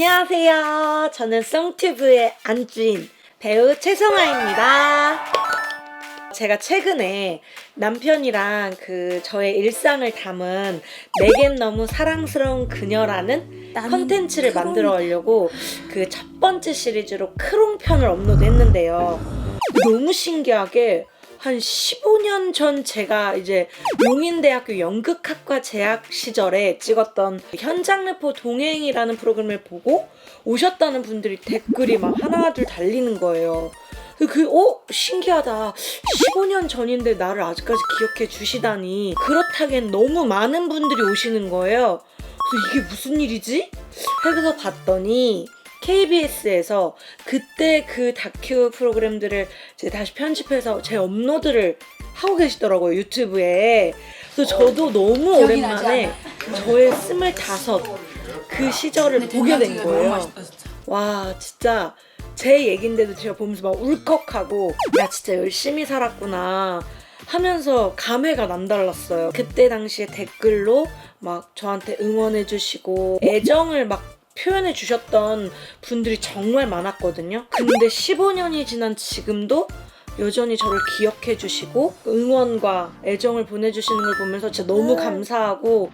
안녕하세요. 저는 썽튜브의 안주인 배우 최성아입니다. 제가 최근에 남편이랑 그 저의 일상을 담은 내겐 너무 사랑스러운 그녀라는 컨텐츠를 만들어 오려고 그 첫 번째 시리즈로 크롱 편을 업로드했는데요. 너무 신기하게 한 15년 전 제가 이제 용인대학교 연극학과 재학 시절에 찍었던 현장 래퍼 동행이라는 프로그램을 보고 오셨다는 분들이 댓글이 막 하나 둘 달리는 거예요. 그, 어? 신기하다. 15년 전인데 나를 아직까지 기억해 주시다니. 그렇다기엔 너무 많은 분들이 오시는 거예요. 그래서 이게 무슨 일이지? 해서 봤더니 KBS에서 그때 그 다큐 프로그램들을 이제 다시 편집해서 제 업로드를 하고 계시더라고요 유튜브에. 그래서 저도 너무 기억이 나지 오랜만에 저의 스물다섯 그 시절을 보게 된 거예요. 와 진짜 제 얘긴데도 제가 보면서 막 울컥하고 나 진짜 열심히 살았구나 하면서 감회가 남달랐어요. 그때 당시에 댓글로 막 저한테 응원해 주시고 애정을 막 표현해 주셨던 분들이 정말 많았거든요. 근데 15년이 지난 지금도 여전히 저를 기억해 주시고 응원과 애정을 보내주시는 걸 보면서 진짜 너무 감사하고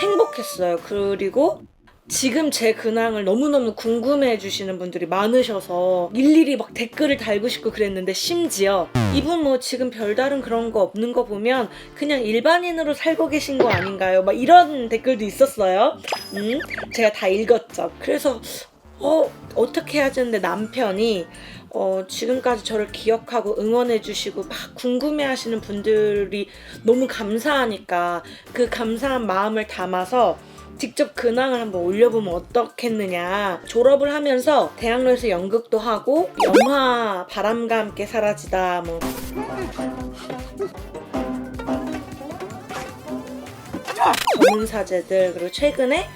행복했어요. 그리고 지금 제 근황을 너무너무 궁금해 해주시는 분들이 많으셔서 일일이 막 댓글을 달고 싶고 그랬는데 심지어 이분 뭐 지금 별다른 그런 거 없는 거 보면 그냥 일반인으로 살고 계신 거 아닌가요? 막 이런 댓글도 있었어요. 음, 제가 다 읽었죠. 그래서 어, 어떻게 해야 되는데 남편이 어, 지금까지 저를 기억하고 응원해주시고 막 궁금해하시는 분들이 너무 감사하니까 그 감사한 마음을 담아서 직접 근황을 한번 올려보면 어떻겠느냐. 졸업을 하면서 대학로에서 연극도 하고 영화 바람과 함께 사라지다 뭐 검은사제들 그리고 최근에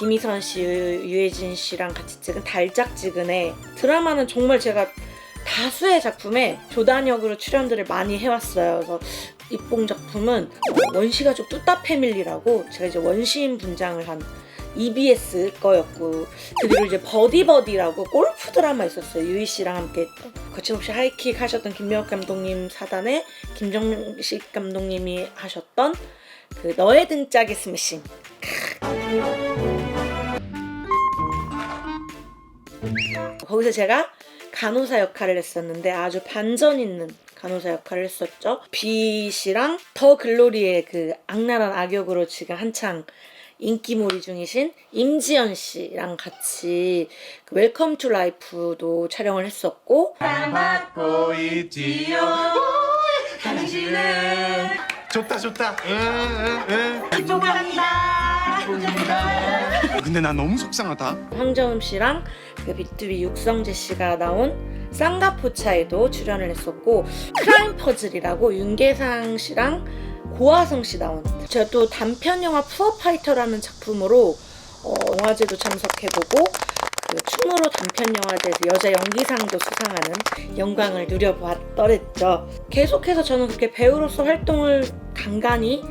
김희선 씨, 유해진 씨랑 같이 찍은 달짝지근에 드라마는 정말 제가 다수의 작품에 조단 역으로 출연들을 많이 해왔어요. 그래서 입봉 작품은 원시가족 뚜따 패밀리라고 제가 이제 원시인 분장을 한 EBS 거였고 그리고 이제 버디버디라고 골프 드라마 있었어요. 유희 씨랑 함께 거침없이 하이킥 하셨던 김명욱 감독님 사단에 김정식 감독님이 하셨던 그 너의 등짝의 스매싱. 거기서 제가 간호사 역할을 했었는데 아주 반전 있는 간호사 역할을 했었죠. 비 씨랑 더 글로리의 그 악랄한 악역으로 지금 한창 인기몰이 중이신 임지연 씨랑 같이 그 웰컴 투 라이프도 촬영을 했었고 맡고 있지요. 당신은 좋다 좋다. 응 응응 기쁨합니다. 근데 나 너무 속상하다. 황정음 씨랑 그 비투비 육성재 씨가 나온 쌍가포차에도 출연을 했었고 크라임 퍼즐이라고 윤계상 씨랑 고화성 씨 나온 제가 또 단편 영화 푸어파이터라는 작품으로 어, 영화제도 참석해보고 그 충무로 단편 영화제에서 여자 연기상도 수상하는 영광을 누려보았더랬죠. 계속해서 저는 그렇게 배우로서 활동을 간간히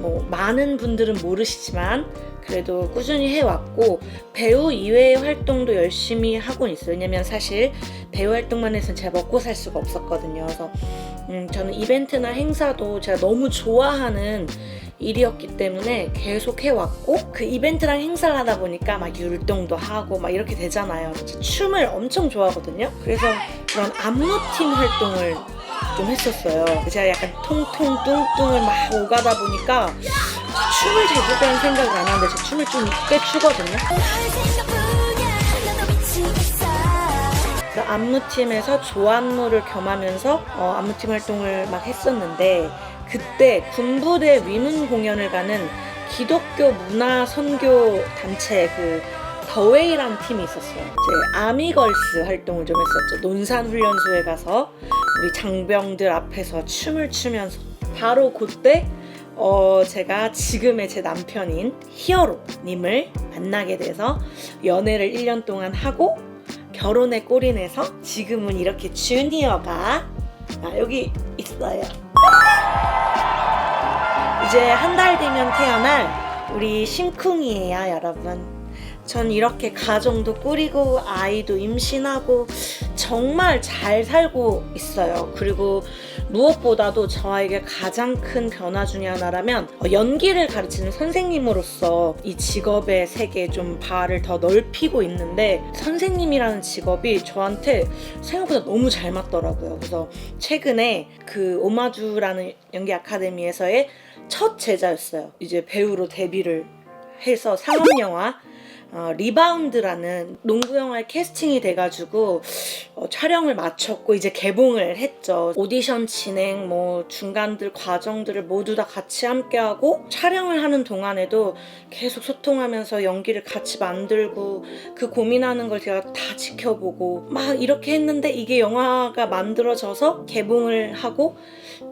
뭐 많은 분들은 모르시지만 그래도 꾸준히 해왔고 배우 이외의 활동도 열심히 하고 있어요. 왜냐면 사실 배우 활동만 해서는 제가 먹고 살 수가 없었거든요. 그래서 음, 저는 이벤트나 행사도 제가 너무 좋아하는 일이었기 때문에 계속 해왔고 그 이벤트랑 행사를 하다 보니까 막 율동도 하고 막 이렇게 되잖아요. 춤을 엄청 좋아하거든요. 그래서 그런 안무팀 활동을 좀 했었어요. 제가 약간 통통 뚱뚱을 막 오가다 보니까 춤을 한 생각을 안 하는데 제 춤을 좀 꽤 추거든요. 안무팀에서 조안무를 겸하면서 어, 안무팀 활동을 막 했었는데 그때 군부대 위문 공연을 가는 기독교 문화 선교 단체 그 더웨이라는 팀이 있었어요. 이제 아미걸스 활동을 좀 했었죠. 논산 훈련소에 가서 우리 장병들 앞에서 춤을 추면서 바로 그때 어, 제가 지금의 제 남편인 히어로님을 만나게 돼서 연애를 1년 동안 하고 결혼에 꼬리내서 지금은 이렇게 주니어가 아, 여기 있어요. 이제 한달 뒤면 태어날 우리 심쿵이에요, 여러분. 전 이렇게 가정도 꾸리고 아이도 임신하고 정말 잘 살고 있어요. 그리고 무엇보다도 저에게 가장 큰 변화 중에 하나라면 어, 연기를 가르치는 선생님으로서 이 직업의 세계에 좀 발을 더 넓히고 있는데 선생님이라는 직업이 저한테 생각보다 너무 잘 맞더라고요. 그래서 최근에 그 오마주라는 연기 아카데미에서의 첫 제자였어요. 이제 배우로 데뷔를 해서 상업 영화 어, 리바운드라는 농구 영화에 캐스팅이 돼가지고 어, 촬영을 마쳤고 이제 개봉을 했죠. 오디션 진행 뭐 중간들 과정들을 모두 다 같이 함께하고 촬영을 하는 동안에도 계속 소통하면서 연기를 같이 만들고 그 고민하는 걸 제가 다 지켜보고 막 이렇게 했는데 이게 영화가 만들어져서 개봉을 하고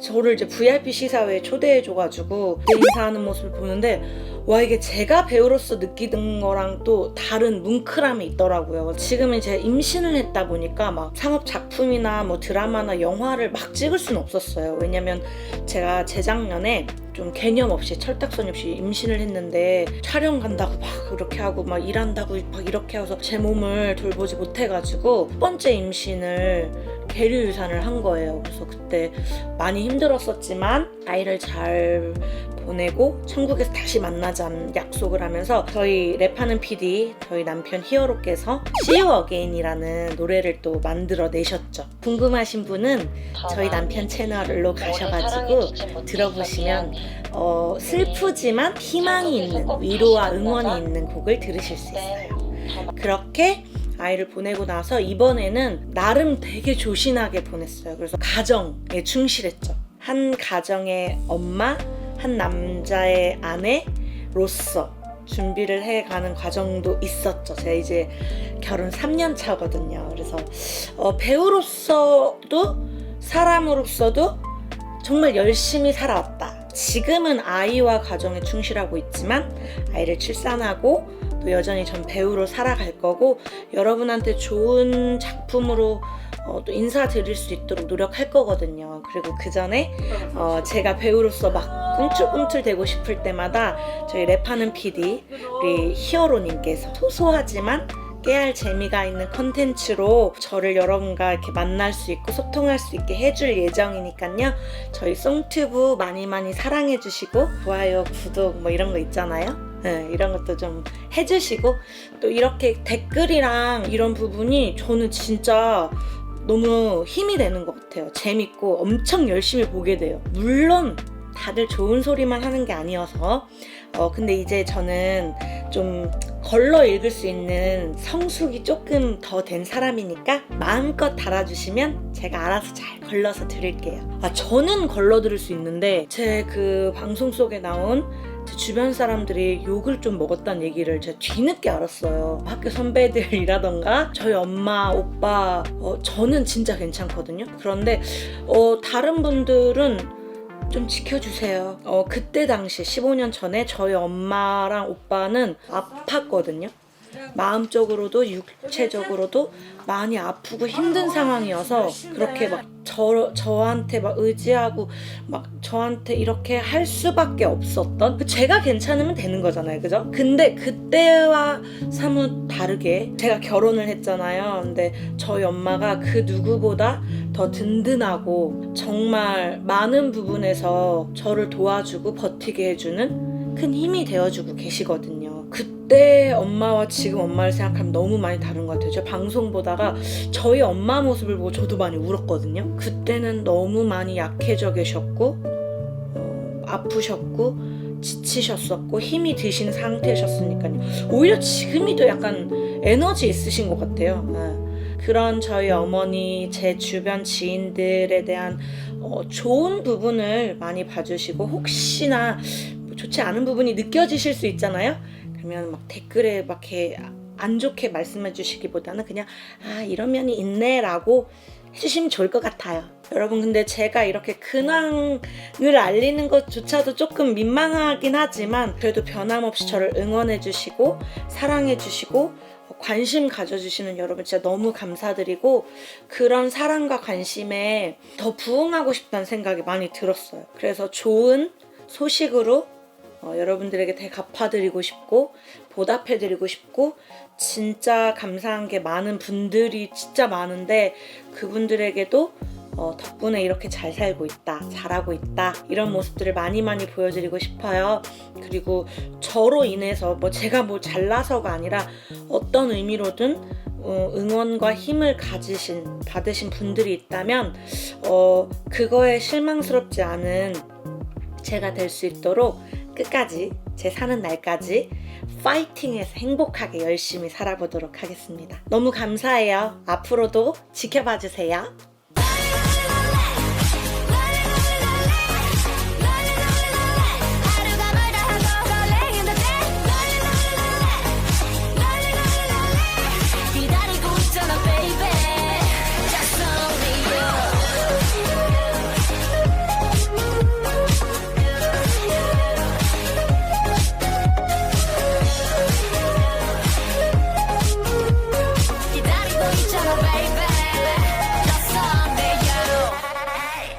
저를 이제 VIP 시사회에 초대해줘가지고 인사하는 모습을 보는데 와 이게 제가 배우로서 느끼는 거랑 또 다른 뭉클함이 있더라고요. 지금은 이제 임신을 했다 보니까 막 상업 작품이나 뭐 드라마나 영화를 막 찍을 수는 없었어요. 왜냐면 제가 재작년에 좀 개념 없이 철딱서니 없이 임신을 했는데 촬영 간다고 막 그렇게 하고 막 일한다고 막 이렇게 해서 제 몸을 돌보지 못해가지고 첫 번째 임신을 계류 유산을 한 거예요. 그래서 그때 많이 힘들었었지만 아이를 잘 보내고 천국에서 다시 만나자는 약속을 하면서 저희 랩하는 PD 저희 남편 히어로께서 See You Again이라는 노래를 또 만들어 내셨죠. 궁금하신 분은 저희 남편 채널로 가셔가지고 들어보시면 어, 슬프지만 희망이 있는 위로와 응원이 있는 곡을 들으실 수 있어요. 그렇게 아이를 보내고 나서 이번에는 나름 되게 조신하게 보냈어요. 그래서 가정에 충실했죠. 한 가정의 엄마, 한 남자의 아내로서 준비를 해가는 과정도 있었죠. 제가 이제 결혼 3년 차거든요. 그래서 어, 배우로서도 사람으로서도 정말 열심히 살아왔다. 지금은 아이와 가정에 충실하고 있지만 아이를 출산하고 또 여전히 전 배우로 살아갈 거고 여러분한테 좋은 작품으로 어, 또 인사드릴 수 있도록 노력할 거거든요. 그리고 그 전에 어, 제가 배우로서 막 꿈틀꿈틀 되고 싶을 때마다 저희 랩하는 PD 우리 히어로님께서 소소하지만 깨알 재미가 있는 컨텐츠로 저를 여러분과 이렇게 만날 수 있고 소통할 수 있게 해줄 예정이니까요. 저희 송튜브 많이 많이 사랑해 주시고 좋아요, 구독 뭐 이런 거 있잖아요. 네, 이런 것도 좀 해주시고 또 이렇게 댓글이랑 이런 부분이 저는 진짜 너무 힘이 되는 것 같아요. 재밌고 엄청 열심히 보게 돼요. 물론 다들 좋은 소리만 하는 게 아니어서 어 근데 이제 저는 좀 걸러 읽을 수 있는 성숙이 조금 더 된 사람이니까 마음껏 달아주시면 제가 알아서 잘 걸러서 드릴게요. 아 저는 걸러 들을 수 있는데 제 그 방송 속에 나온 제 주변 사람들이 욕을 좀 먹었다는 얘기를 제가 뒤늦게 알았어요. 학교 선배들이라던가 저희 엄마, 오빠, 어, 저는 진짜 괜찮거든요. 그런데 어, 다른 분들은 좀 지켜주세요. 어, 그때 당시 15년 전에 저희 엄마랑 오빠는 아팠거든요. 마음적으로도 육체적으로도 많이 아프고 힘든 상황이어서 그렇게 막 저, 저한테 막 의지하고 막 저한테 이렇게 할 수밖에 없었던 그 제가 괜찮으면 되는 거잖아요. 그죠? 근데 그때와 사뭇 다르게 제가 결혼을 했잖아요. 근데 저희 엄마가 그 누구보다 더 든든하고 정말 많은 부분에서 저를 도와주고 버티게 해주는 큰 힘이 되어주고 계시거든요 그때 엄마와 지금 엄마를 생각하면 너무 많이 다른 것 같아요 제가 방송 보다가 저희 엄마 모습을 보고 저도 많이 울었거든요. 그때는 너무 많이 약해져 계셨고 어, 아프셨고 지치셨었고 힘이 드신 상태셨으니까요. 오히려 지금이 더 약간 에너지 있으신 것 같아요. 네. 그런 저희 어머니, 제 주변 지인들에 대한 어, 좋은 부분을 많이 봐주시고 혹시나 뭐 좋지 않은 부분이 느껴지실 수 있잖아요. 그러면 막 댓글에 막 이렇게 안 좋게 말씀해 주시기보다는 그냥 아 이런 면이 있네라고 해주시면 좋을 것 같아요. 여러분 근데 제가 이렇게 근황을 알리는 것조차도 조금 민망하긴 하지만 그래도 변함없이 저를 응원해 주시고 사랑해 주시고 관심 가져주시는 여러분 진짜 너무 감사드리고 그런 사랑과 관심에 더 부응하고 싶다는 생각이 많이 들었어요. 그래서 좋은 소식으로 어, 여러분들에게 되게 갚아드리고 싶고 보답해드리고 싶고 진짜 감사한 게 많은 분들이 진짜 많은데 그분들에게도 어, 덕분에 이렇게 잘 살고 있다, 잘하고 있다 이런 모습들을 많이 많이 보여드리고 싶어요. 그리고 저로 인해서 뭐 제가 뭐 잘나서가 아니라 어떤 의미로든 어, 응원과 힘을 가지신 받으신 분들이 있다면 어, 그거에 실망스럽지 않은 제가 될 수 있도록 끝까지 제 사는 날까지 파이팅해서 행복하게 열심히 살아보도록 하겠습니다. 너무 감사해요. 앞으로도 지켜봐 주세요.